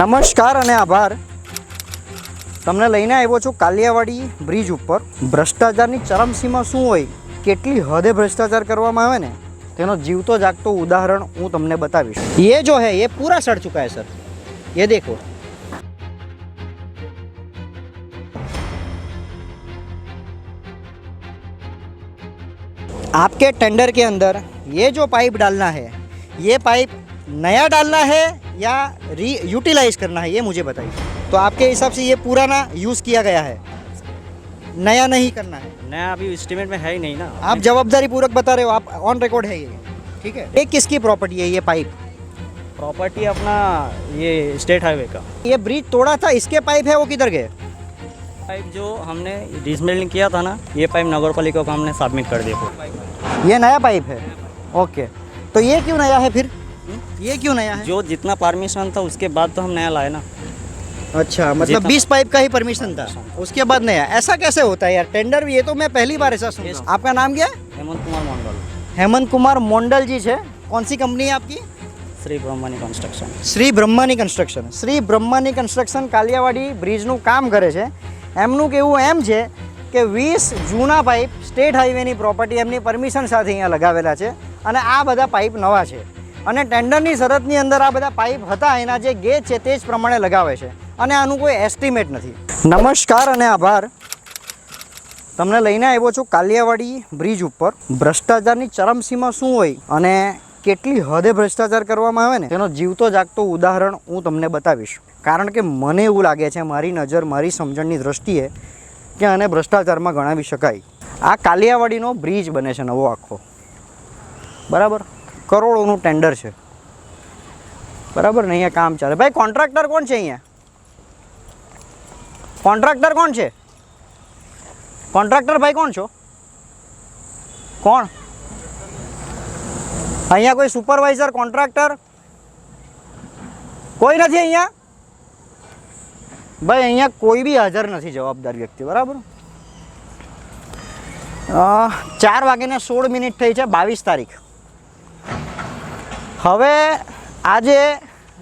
નમસ્કાર અને આભાર તમને લઈને આવ્યો છું કાલિયાવાડી બ્રિજ ઉપર ભ્રષ્ટાચારની ચરમસીમા શું હોય કેટલી હદે ભ્રષ્ટાચાર કરવામાં આવે ને તેનો જીવતો જાગતો ઉદાહરણ હું તમને બતાવીશ ये जो है ये पूरा सड़ चुका है सर ये देखो आपके टेंडर के अंदर ये जो पाइप डालना है ये पाइप नया डालना है या री यूटिलाइज करना है ये मुझे बताइए। तो आपके हिसाब से ये पुराना यूज़ किया गया है? नया नहीं करना है? नया अभी इस्टीमेट में है ही नहीं ना। आप जवाबदारी पूर्वक बता रहे हो आप ऑन रिकॉर्ड है ये। ठीक है? ये किसकी प्रॉपर्टी है ये पाइप प्रॉपर्टी अपना ये स्टेट हाईवे का। ये ब्रिज तोड़ा था इसके पाइप है वो किधर गए? पाइप जो हमने डिसमेलिंग किया था ना ये पाइप नगर पालिका को हमने सबमिट कर दिया। ये नया पाइप है? ओके तो ये क्यों नया है फिर? ये क्यों नया है जो जितना परमिशन था उसके बाद तो हम नया लाए ना अच्छा मतलब जितना- 20 पाइप का ही परमिशन था उसके बाद नया ऐसा कैसे होता है यार टेंडर ये तो मैं पहली बार ऐसा सुन रहा हूं। आपका नाम क्या है हेमंत कुमार मंडल हेमंत कुमार मोंडल जी છે कौन सी कंपनी है आपकी Shri Brahmani construction Shri Brahmani construction Shri Brahmani construction Kaliyawadi બ્રિજનું કામ કરે છે એમનું કહેવું એમ છે કે વીસ જૂના પાઇપ સ્ટેટ હાઈવેની પ્રોપર્ટી એમની પરમિશન સાથે અહીંયા લગાવેલા છે અને આ બધા પાઇપ નવા છે અને ટેન્ડરની શરતની અંદર આ બધા પાઇપ હતા, એના જે ગેજ છે તે જ પ્રમાણે લગાવે છે. અને આનું કોઈ એસ્ટિમેટ નથી. નમસ્કાર અને આભાર. તમને લઈને આવ્યો છું કાલિયાવાડી બ્રિજ ઉપર. ભ્રષ્ટાચારની ચરમસીમા શું હોય અને કેટલી હદે ભ્રષ્ટાચાર કરવામાં આવે ને, તેનો જીવતો જાગતો ઉદાહરણ હું તમને બતાવીશ. કારણ કે મને એવું લાગે છે, મારી નજર, મારી સમજણની દ્રષ્ટિએ, કે આને ભ્રષ્ટાચારમાં ગણાવી શકાય. આ કાલિયાવાડીનો બ્રિજ બને છે નવો આખો. બરાબર? કરોડોનું ટેન્ડર છે. બરાબર ને, અહીંયા કામ ચાલે. ભાઈ કોન્ટ્રાક્ટર કોણ છે અહીંયા? કોન્ટ્રાક્ટર કોણ છે? કોન્ટ્રાક્ટર ભાઈ કોણ છો? કોણ? અહીંયા કોઈ સુપરવાઇઝર કોન્ટ્રાક્ટર કોઈ નથી અહીંયા? ભાઈ, અહીંયા કોઈ બી હાજર નથી જવાબદાર વ્યક્તિ, બરાબર? ચાર વાગ્યાને સોળ મિનિટ થઈ છે, બાવીસ તારીખ. હવે આજે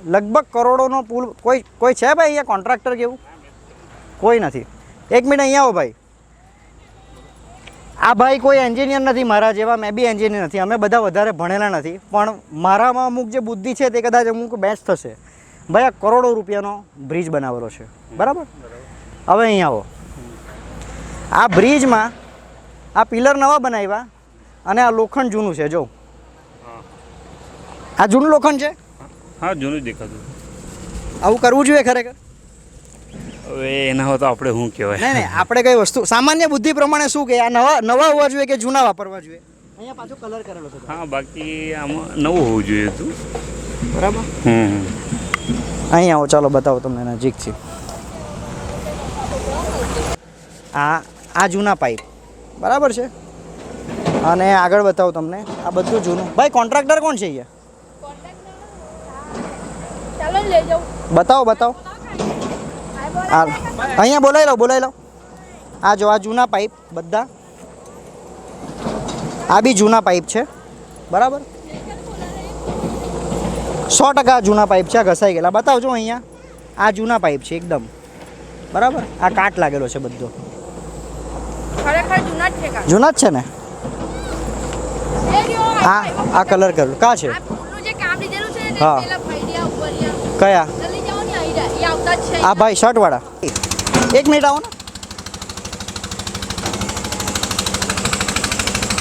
લગભગ કરોડોનો પુલ કોઈ કોઈ છે ભાઈ અહીંયા કોન્ટ્રાક્ટર કેવું કોઈ નથી. એક મિનિટ અહીંયા આવો ભાઈ. આ ભાઈ કોઈ એન્જિનિયર નથી મારા જેવા, મેં બી એન્જિનિયર નથી. અમે બધા વધારે ભણેલા નથી. પણ મારામાં અમુક જે બુદ્ધિ છે તે કદાચ અમુક બેસ્ટ થશે. ભાઈ, આ કરોડો રૂપિયાનો બ્રિજ બનાવેલો છે. બરાબર? હવે અહીં આવો. આ બ્રિજમાં આ પિલર નવા બનાવ્યા અને આ લોખંડ જૂનું છે, જો. આ જૂનું લોખંડ છે? હા જૂનું જ દેખાતું. આવું કરવું જોઈએ ખરેખર? હવે એના હોય તો આપણે શું કહેવાય? નહીં નહીં આપણે કઈ વસ્તુ સામાન્ય બુદ્ધિ પ્રમાણે શું કે આ નવા નવા હોવા જોઈએ કે જૂના વાપરવા જોઈએ? અહીંયા પાછો કલર કરેલો છે. હા બાકી આમાં નવું હોવું જોઈએ હતું બરાબર? હમ અહીં આવો ચાલો બતાવો તમને નજીકથી આ આ જૂના પાઇપ. બરાબર છે? અને આગળ બતાવું તમને આ બધું જૂનું. ભાઈ કોન્ટ્રાક્ટર કોણ છે અહીંયા? બતાવો બતાવો આ અહીંયા બોલાવી લો બોલાવી લો આ જો આ જૂના પાઇપ બધા આ બી જૂના પાઇપ છે બરાબર સો ટકા જૂના પાઇપ છે આ ઘસાઈ ગયેલા બતાવજો અહીંયા આ જૂના પાઇપ છે એકદમ બરાબર આ કાટ લાગેલો છે બધો ખરેખર જૂના જ છે કાકા. જૂના જ છે ને એ રહ્યો આ આ કલર કરેલું કા છે આ પુલનું જે કામ લીધેલું છે ને તે હા. પેલા ભૈડિયા ઉપરિયા કયા જલ્દી જાઓ ને આઈ રહ્યા. એ આવતા જ છે આ ભાઈ શર્ટવાળા એક મિનિટ આવો ને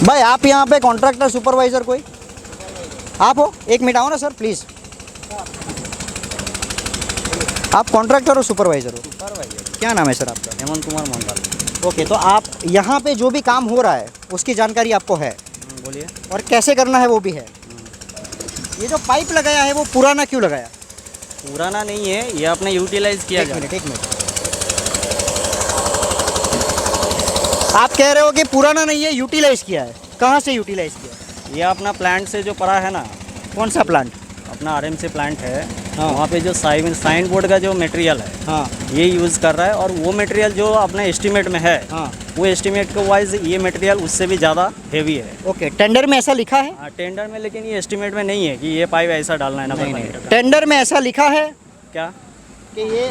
भाई आप यहाँ पे कॉन्ट्रैक्टर सुपरवाइजर कोई आप हो एक मिनट आओ ना सर प्लीज़ आप कॉन्ट्रैक्टर हो सुपरवाइजर हो क्या नाम है सर आपका हेमंत कुमार मंडल ओके तो आप यहाँ पे जो भी काम हो रहा है उसकी जानकारी आपको है हम्म, बोलिए और कैसे करना है वो भी है ये जो पाइप लगाया है वो पुराना क्यों लगाया? पुराना नहीं है ये आपने यूटिलाइज किया एक मिनट एक मिनट। आप कह रहे हो कि पुराना नहीं है यूटिलाइज किया है। कहाँ से यूटिलाइज किया ये अपना प्लांट से जो पड़ा है ना। कौन सा प्लांट अपना आरएमसी प्लांट है। हाँ। वहाँ पे जो साइन साइन बोर्ड का जो मटेरियल है हाँ। ये यूज़ कर रहा है और वो मटेरियल जो अपने एस्टीमेट में है हाँ। वो एस्टीमेट के वाइज ये मटेरियल उससे भी ज़्यादा हेवी है। ओके टेंडर में ऐसा लिखा है? हाँ, टेंडर में लेकिन ये एस्टीमेट में नहीं है कि ये पाइप ऐसा डालना है ना नहीं नहीं। नहीं टेंडर में ऐसा लिखा है? क्या? कि ये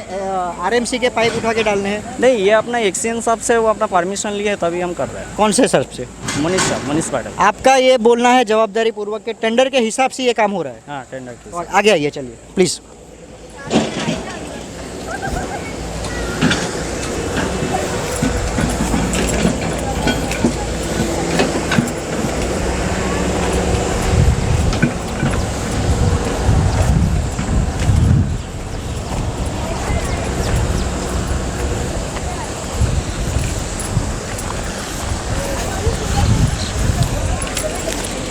आरएमसी के पाइप उठा के डालने हैं? नहीं ये अपना एक्सचेंज साहब से वो अपना परमिशन लिया है तभी हम कर रहे हैं। कौन से सर से? मनीष साहब मनीष पाटिल। आपका ये बोलना है जवाबदारी पूर्वक के टेंडर के हिसाब से ये काम हो रहा है? हाँ टेंडर के और आगे आइए चलिए प्लीज़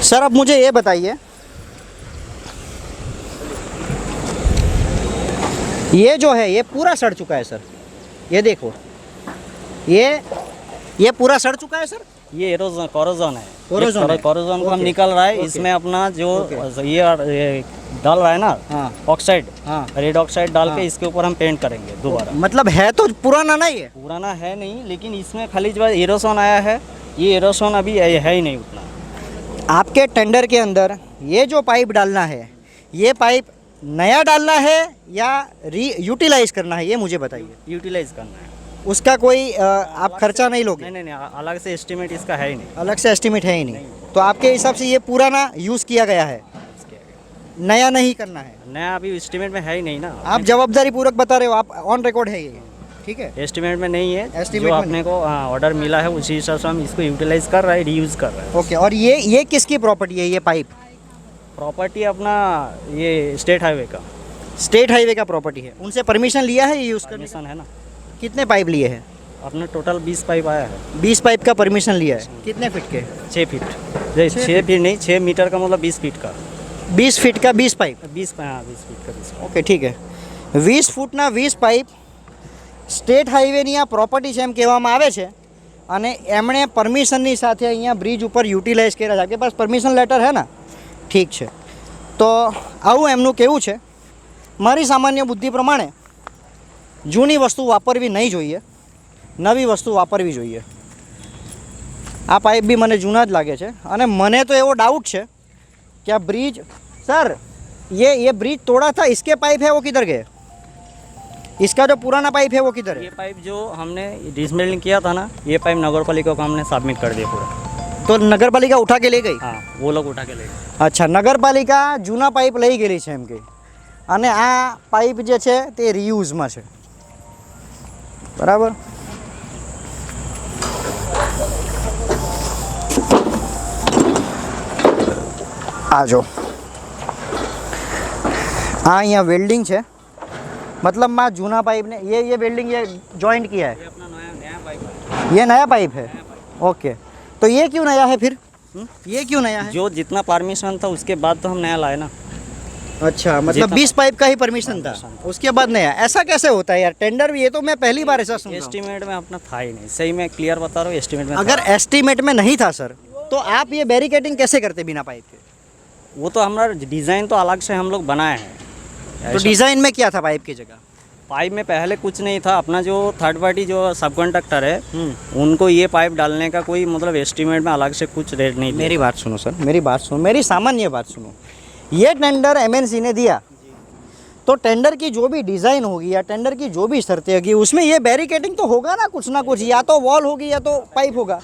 सर अब मुझे ये बताइए। ये जो है ये पूरा सड़ चुका है सर। ये देखो। ये ये पूरा सड़ चुका है सर? ये एरोजन कोरोजन है। कोरोजन है। को हम निकल रहा है। इसमें अपना जो ये ये डाल रहा है ना हाँ। ऑक्साइड हाँ। रेड ऑक्साइड डाल हाँ। के इसके ऊपर हम पेंट करेंगे दोबारा। मतलब है तो पुराना नहीं है पुराना है नहीं लेकिन इसमें खाली जो एरोसोन आया है ये एरोसोन अभी है है ही नहीं उतना। आपके टेंडर के अंदर ये जो पाइप डालना है ये पाइप नया डालना है या री यूटिलाइज करना है ये मुझे बताइए। यूटिलाइज करना है। उसका कोई अ, आप खर्चा नहीं लोगे? नहीं नहीं नहीं अलग से एस्टिमेट इसका है ही नहीं। अलग से एस्टिमेट है ही नहीं। तो आपके हिसाब से ये पुराना यूज़ किया गया है? नया नहीं करना है? नया अभी एस्टिमेट में है ही नहीं ना। आप जवाबदारी पूर्वक बता रहे हो आप ऑन रिकॉर्ड है ये। ठीक है? एस्टिमेट में नहीं है। एस्टिमेट जो आपने को हाँ, ऑर्डर मिला है उसी हिसाब से हम इसको यूटिलाइज कर रहे हैं रीयूज कर रहे हैं। ओके और ये ये किसकी प्रॉपर्टी है ये पाइप प्रॉपर्टी अपना ये स्टेट हाईवे का। स्टेट हाईवे का प्रॉपर्टी है। उनसे परमिशन लिया है ये यूज़ परमिशन है ना। कितने पाइप लिए हैं? अपने टोटल बीस पाइप आया है। बीस पाइप का परमिशन लिया है। कितने फिट के? छः फीट छः फिट नहीं छः मीटर का मतलब बीस फिट का। बीस फिट का बीस पाइप बीस हाँ बीस फिट का बीस ओके ठीक है। बीस फुट ना बीस पाइप સ્ટેટ હાઈવેની આ પ્રોપર્ટી છે એમ કહેવામાં આવે છે અને એમણે પરમિશનની સાથે અહીંયા બ્રિજ ઉપર યુટિલાઇઝ કર્યા છે આપકે પાસ પરમિશન લેટર હે ને ઠીક છે તો આવું એમનું કહેવું છે મારી સામાન્ય બુદ્ધિ પ્રમાણે જૂની વસ્તુ વાપરવી નહીં જોઈએ નવી વસ્તુ વાપરવી જોઈએ આ પાઇપ બી મને જૂના જ લાગે છે અને મને તો એવો ડાઉટ છે कि आप ब्रिज सर ये ये ब्रिज तोड़ा था इसके पाइप है वो किधर गए इसका जो पुराना पाइप है वो किधर ये है पाइप जो हमने डिसमेलिंग किया था ना ये पाइप नगर पालिका को हमने सबमिट कर दिया पूरा તો નગરપાલિકા ઉઠા કે લઈ ગઈ हाँ वो लोग उठा के ले गए અચ્છા નગરપાલિકા જૂના પાઇપ લઈ ગયેલી છે એમ કે અને આ પાઇપ જે છે તે રિયુઝમાં છે બરાબર આ જો આ અહીંયા વેલ્ડિંગ છે मतलब माँ जूना पाइप ने ये ये बिल्डिंग ये ज्वाइंट किया है। ये अपना नया नया पाइप है। ये नया पाइप है? ओके। तो ये क्यों नया है फिर? हम्म? ये क्यों नया है? जो जितना परमिशन था उसके बाद तो हम नया लाए ना। अच्छा मतलब 20 पाइप का ही परमिशन था। उसके बाद नया। ऐसा कैसे होता है यार? टेंडर भी ये तो मैं पहली बार ऐसा एस्टिमेट में अपना था ही नहीं। सही मैं क्लियर बता रहा हूँ एस्टिमेट में अगर एस्टिमेट में नहीं था सर तो आप ये बैरिकेडिंग कैसे करते बिना पाइप के? वो तो हमारा डिज़ाइन तो अलग से हम लोग बनाए हैं। तो डिज़ाइन में क्या था पाइप की जगह? पाइप में पहले कुछ नहीं था। अपना जो थर्ड पार्टी जो सब कंडक्टर है हम्म। उनको ये पाइप डालने का कोई मतलब एस्टिमेट में अलग से कुछ रेट नहीं मेरी बात सुनो सर मेरी बात सुनो मेरी सामान्य बात सुनो। ये टेंडर एमएनसी ने दिया। तो टेंडर की जो भी डिज़ाइन होगी या टेंडर की जो भी शर्तें होगी उसमें ये बैरिकेटिंग तो होगा ना कुछ ना कुछ या तो वॉल होगी या तो पाइप होगा।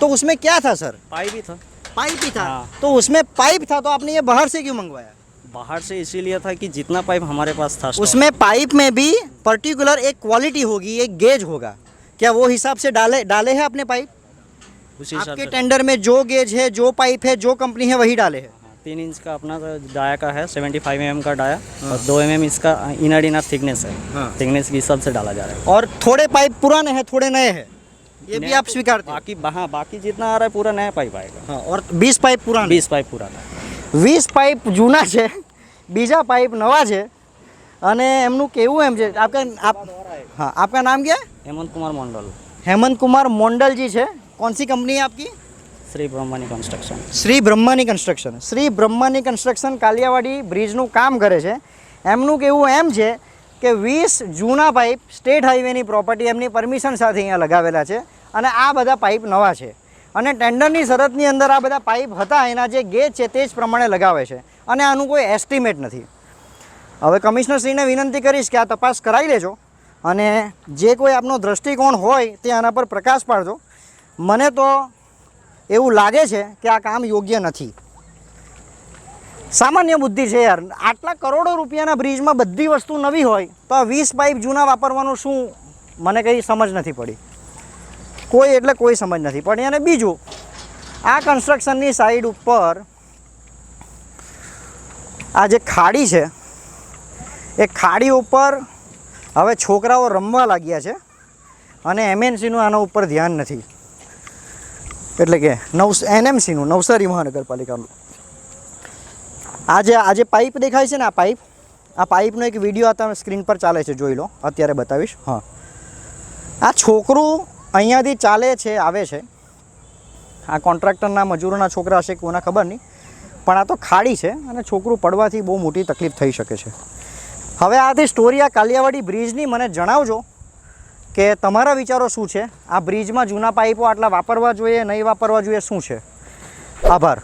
तो उसमें क्या था सर? पाइप ही था। पाइप ही था। हाँ। तो उसमें पाइप था तो आपने ये बाहर से क्यों मंगवाया? बाहर से इसीलिए था कि जितना पाइप हमारे पास था उसमें पाइप में भी पर्टिकुलर एक क्वालिटी होगी एक गेज होगा। क्या वो हिसाब से डाले डाले हैं आपने पाइप? उसी आपके टेंडर में जो गेज है जो पाइप है जो कंपनी है वही डाले हैं। हाँ, तीन इंच का अपना तो डाया का है सेवेंटी फाइव एम का डाया हाँ। और दो एम एम इसका इनर इनर थिकनेस है। हाँ। थिकनेस के हिसाब से डाला जा रहा है। और थोड़े पाइप पुराने हैं थोड़े नए हैं। ये भी आप स्वीकार बाकी हाँ बाकी जितना आ रहा है पूरा नया पाइप आएगा। हाँ और बीस पाइप पुराने। बीस पाइप पुराना। વીસ પાઇપ જૂના છે બીજા પાઇપ નવા છે અને એમનું કેવું એમ છે આપકા આપ हाँ आपका नाम क्या है हेमंत कुमार मंडल हेमंत कुमार मोंडल जी છે कौन सी कंपनी है आपकी Shri Brahmani construction Shri Brahmani construction Shri Brahmani construction Kaliyawadi બ્રિજનું કામ કરે છે એમનું કહેવું એમ છે કે વીસ જૂના પાઇપ સ્ટેટ હાઈવેની પ્રોપર્ટી એમની પરમિશન સાથે અહીંયા લગાવેલા છે અને આ બધા પાઇપ નવા છે અને ટેન્ડરની શરતની અંદર આ બધા પાઇપ હતા, એના જે ગેજ છે તે જ પ્રમાણે લગાવે છે. અને આનું કોઈ એસ્ટિમેટ નથી. હવે કમિશનરશ્રીને વિનંતી કરીશ કે આ તપાસ કરાવી લેજો અને જે કોઈ આપનો દ્રષ્ટિકોણ હોય તે આના પર પ્રકાશ પાડજો. મને તો એવું લાગે છે કે આ કામ યોગ્ય નથી. સામાન્ય બુદ્ધિ છે યાર. આટલા કરોડો રૂપિયાના બ્રિજમાં બધી વસ્તુ નવી હોય, તો આ વીસ પાઇપ જૂના વાપરવાનું શું? મને કંઈ સમજ નથી પડી. કોઈ એટલે કોઈ સમજ નથી. પડી અને બીજું, આ કન્સ્ટ્રક્શનની સાઈડ ઉપર આ જે ખાડી છે, એ ખાડી ઉપર હવે છોકરાઓ રમવા લાગ્યા છે અને એમએનસીનું આના ઉપર ધ્યાન નથી. એટલે કે નવ એનએમસીનું, નવસારી મહાનગરપાલિકાનું. આ જે આ જે પાઇપ દેખાય છે ને આ પાઇપ? આ પાઇપનો એક વીડિયો આ તમે સ્ક્રીન પર ચાલે છે, જોઈ લો. અત્યારે બતાવીશ. હા. આ છોકરું અહીંયાથી ચાલે છે, આવે છે. આ કોન્ટ્રાક્ટરના મજૂરોના છોકરા હશે કોના ખબર નહીં. પણ આ તો ખાડી છે અને છોકરું પડવાથી બહુ મોટી તકલીફ થઈ શકે છે. હવે આથી સ્ટોરી આ કાલિયાવાડી બ્રિજની મને જણાવજો કે તમારા વિચારો શું છે? આ બ્રિજમાં જૂના પાઇપો આટલા વાપરવા જોઈએ, નહીં વાપરવા જોઈએ, શું છે? આભાર.